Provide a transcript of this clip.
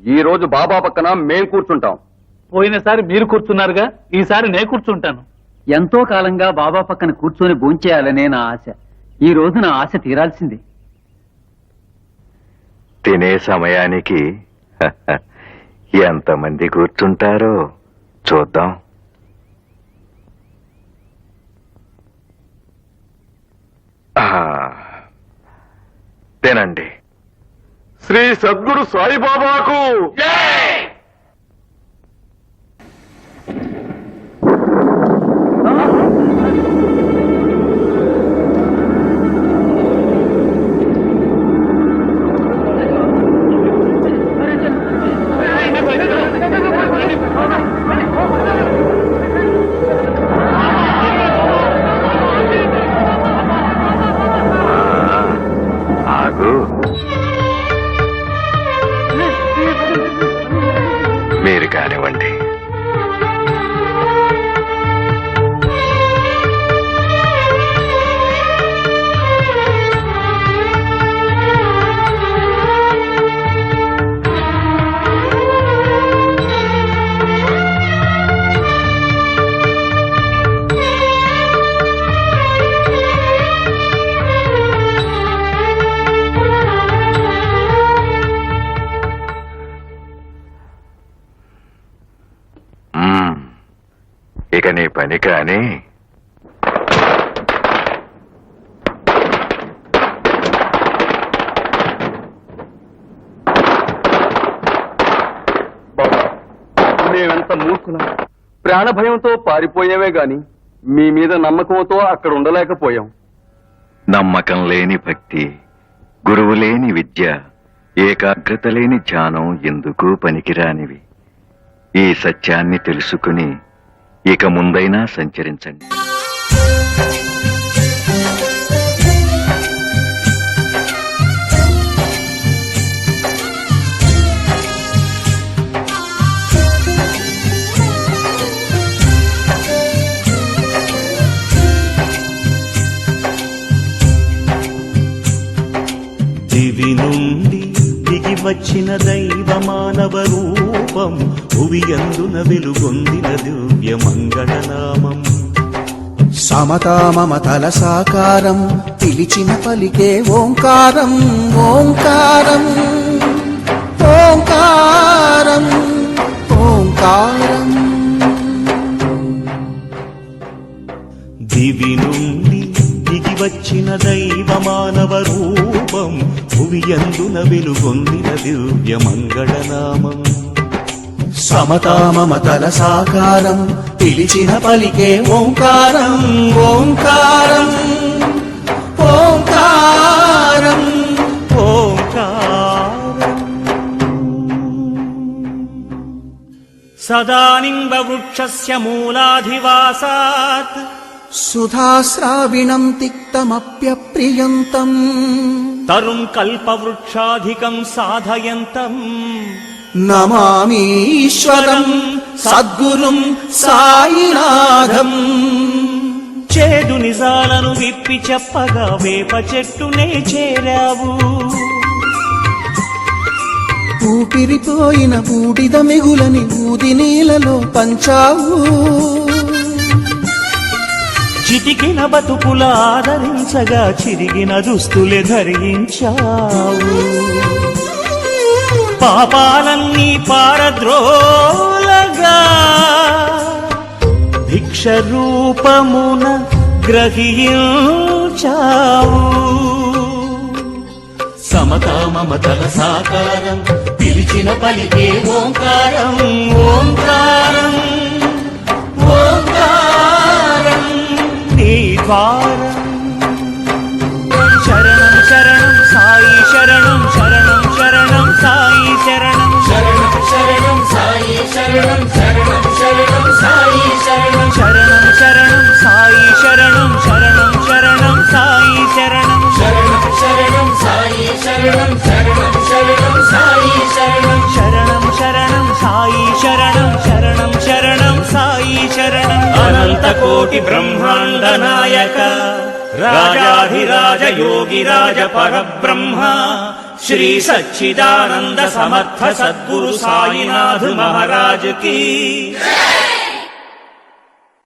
ఈ రోజు బాబా పక్కన మేం కూర్చుంటాం. పోయినసారి మీరు కూర్చున్నారుగా ఈసారి నే కూర్చుంటాను. ఎంతో కాలంగా బాబా పక్కన కూర్చొని భోంచేయాలనే నా ఆశ. ఈ రోజు నా ఆశ తీరాల్సిందే. తినే సమయానికి ఎంతమంది కూర్చుంటారో చూద్దాం. తినండి. శ్రీ సద్గురు సాయిబాబాకు కానివ్వండి. పని కాని. మేమెంత మూర్ఖులం. ప్రాణ భయంతో గాని మీ మీద నమ్మకంతో అక్కడ ఉండలేకపోయాం. నమ్మకం లేని భక్తి గురువు లేని విద్య ఏకాగ్రత లేని ధ్యానం ఎందుకు పనికిరానివి? ఈ సత్యాన్ని తెలుసుకుని ఇక ముందైనా సంచరించండి. వచ్చిన దైవ మానవ రూపం భువి అందున వెలుగొందిన దివ్య మంగళనామం. సమతా మమతల సాకారం పిలిచిన పలికే ఓంకారం ఓంకారం ఓంకారం ఓంకారం. దివి నుండి దిగి వచ్చిన దైవ మానవ రూపం భువియందున వెలుగొందిన దివ్య మంగళనామం సమతామమతల సాకారం పిలిచిన పలికే ఓంకారం ఓంకారం ఓంకారం ఓంకారం. సదానింబ సదానింబవృక్షస్య మూలాధివాసాత్. సుధాశ్రావిణం తిక్తమప్యప్రియంతం తరుం కల్పవృక్షాధికం సాధయంతం నమామీశ్వరం సద్గురుం సాయినాథం చేదు నిజాలను విప్పి చెప్పగా వేప చెట్టునే చేరావు ఊపిరిపోయిన బూడిద మిగులని ఊది నీలలో పంచావు. చితికిన బతుకుల ఆదరించగా చిరిగిన దుస్తులే ధరించావు. పాపాలన్నీ పారద్రోలగా భిక్ష రూపమున గ్రహించావు. సమతా మమతల సాకారం పిలిచిన పలికే ఓంకారం ఓంకారం శరణం శరణం శరణం సాయి శరణం శరణం శరణం సాయి శరణం శరణం శరణం సాయి శరణం శరణం శరణం సాయి శరణం శరణం శరణం సాయి శరణం శరణం శరణం సాయి శరణం శరణం శరణం సాయి శరణం శరణం శరణం సాయి శరణం శరణం శరణం సాయి శరణం అనంత కోటి బ్రహ్మాండ నాయక राजाधिराज योगिराज परब्रह्मा श्री समर्थ सद्गुरु साईनाथ महाराज की।